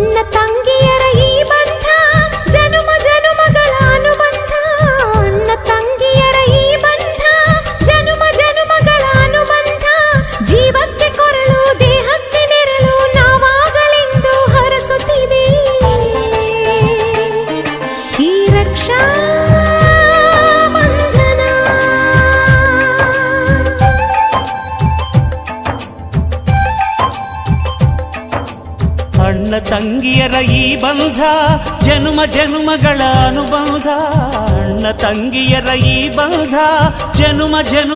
ನನ್ನ ತಂಗಿಯರ ಈ ಬಂಧ, ಜನುಮ ಜನುಮಗಳ ಅನುಬಂಧ. ಅಣ್ಣ ತಂಗಿಯರ ಈ ಬಂಧ, ಜನುಮ ಜನುಮಗಳ ಅನುಬಂಧ. ಜೀವಕ್ಕೆ ಕೊರಳು, ದೇಹಕ್ಕೆ ನೆರಳು, ನಾವಾಗಲೆಂದು ಹರಸುತ್ತಿದೆ. ಈ ರಕ್ಷಾ ತಂಗಿಯರ ಈ ಬಂಧ ಜನುಮ ಜನುಮಗಳ ಅನುಬಂಧ ಅಣ್ಣ ತಂಗಿಯರ ಈ ಬಂಧ ಜನುಮ ಜನು